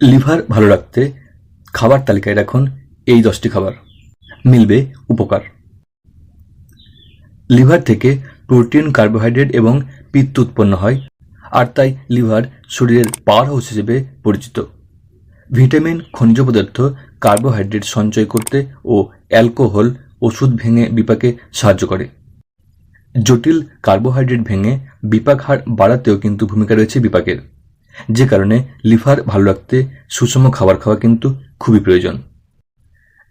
Liver ভালো রাখতে খাবার তালিকায় রাখুন এই দশটি খাবার। মিলবে উপকার। লিভার থেকে প্রোটিন, কার্বোহাইড্রেট এবং পিত্ত উৎপন্ন হয়, আর তাই লিভার শরীরের পাওয়ার হাউস হিসেবে পরিচিত। ভিটামিন, খনিজ পদার্থ, কার্বোহাইড্রেট সঞ্চয় করতে ও অ্যালকোহল, ওষুধ ভেঙে বিপাকে সাহায্য করে। জটিল কার্বোহাইড্রেট ভেঙে বিপাক হার বাড়াতেও কিন্তু ভূমিকা রয়েছে বিপাকের। যে কারণে লিভার ভালো রাখতে সুষম খাবার খাওয়া কিন্তু খুবই প্রয়োজন।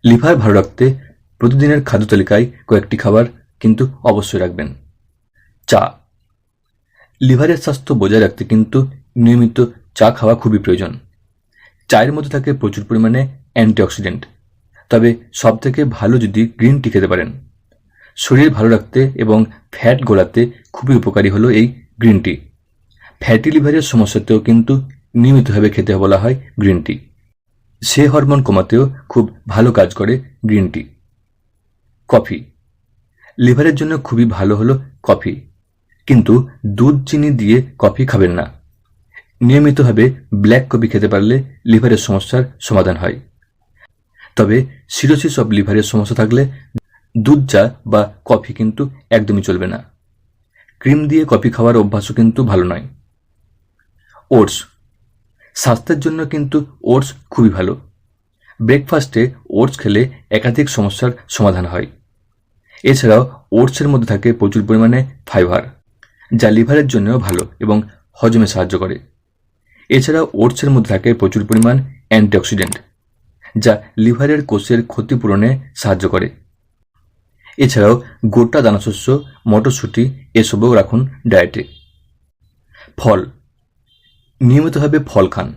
লিভার ভালো রাখতে প্রতিদিনের খাদ্য তালিকায় কয়েকটি খাবার কিন্তু অবশ্যই রাখবেন। চা। লিভারের স্বাস্থ্য বজায় রাখতে কিন্তু নিয়মিত চা খাওয়া খুবই প্রয়োজন। চায়ের মধ্যে থাকে প্রচুর পরিমাণে অ্যান্টিঅক্সিডেন্ট, তবে সবথেকে ভালো যদি গ্রিন টি খেতে পারেন। শরীর ভালো রাখতে এবং ফ্যাট গোলাতে খুবই উপকারী হলো এই গ্রিন টি। ফ্যাটি লিভারের সমস্যাতেও কিন্তু নিয়মিতভাবে খেতে বলা হয় গ্রিন টি সে হরমোন কমাতেও খুব ভালো কাজ করে গ্রিন টি কফি লিভারের জন্য খুবই ভালো হলো কফি কিন্তু দুধ, চিনি দিয়ে কফি খাবেন না। নিয়মিতভাবে ব্ল্যাক কফি খেতে পারলে লিভারের সমস্যার সমাধান হয়। তবে সিরোসিস অব লিভারের সমস্যা থাকলে দুধ চা বা কফি কিন্তু একদমই চলবে না। ক্রিম দিয়ে কফি খাওয়ার অভ্যাসও কিন্তু ভালো নয়। ওটস। স্বাস্থ্যের জন্য কিন্তু ওটস খুবই ভালো। ব্রেকফাস্টে ওটস খেলে একাধিক সমস্যার সমাধান হয়। এছাড়াও ওটসের মধ্যে থাকে প্রচুর পরিমাণে ফাইবার, যা লিভারের জন্যও ভালো এবং হজমে সাহায্য করে। এছাড়াও ওটসের মধ্যে থাকে প্রচুর পরিমাণ অ্যান্টিঅক্সিডেন্ট, যা লিভারের কোষের ক্ষতিপূরণে সাহায্য করে। এছাড়াও গোটা দানাশস্য মটরশুঁটি, এসবও রাখুন ডায়েটে। ফল নিয়মিতভাবে ফল খান।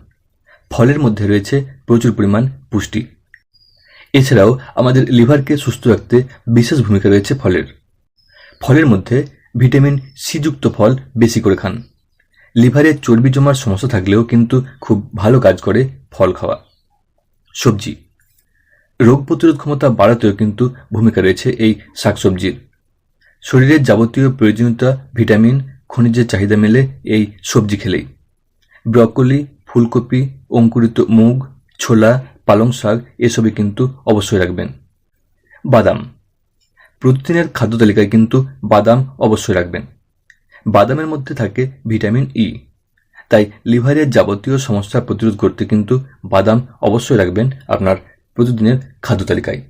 ফলের মধ্যে রয়েছে প্রচুর পরিমাণ পুষ্টি। এছাড়াও আমাদের লিভারকে সুস্থ রাখতে বিশেষ ভূমিকা রয়েছে ফলের। ফলের মধ্যে ভিটামিন সিযুক্ত ফল বেশি করে খান। লিভারে চর্বি জমার সমস্যা থাকলেও কিন্তু খুব ভালো কাজ করে ফল খাওয়া। সবজি। রোগ প্রতিরোধ ক্ষমতা বাড়াতেও কিন্তু ভূমিকা রয়েছে এই শাকসবজির। শরীরের যাবতীয় প্রয়োজনীয়তা, ভিটামিন, খনিজের চাহিদা মেলে এই সবজি খেলেই। ব্রকোলি, ফুলকপি, অঙ্কুরিত মুগ, ছোলা, পালং শাক এসবই কিন্তু অবশ্যই রাখবেন। বাদাম। প্রতিদিনের খাদ্য তালিকায় কিন্তু বাদাম অবশ্যই রাখবেন। বাদামের মধ্যে থাকে ভিটামিন ই তাই লিভারের যাবতীয় সমস্যা প্রতিরোধ করতে কিন্তু বাদাম অবশ্যই রাখবেন আপনার প্রতিদিনের খাদ্য তালিকায়।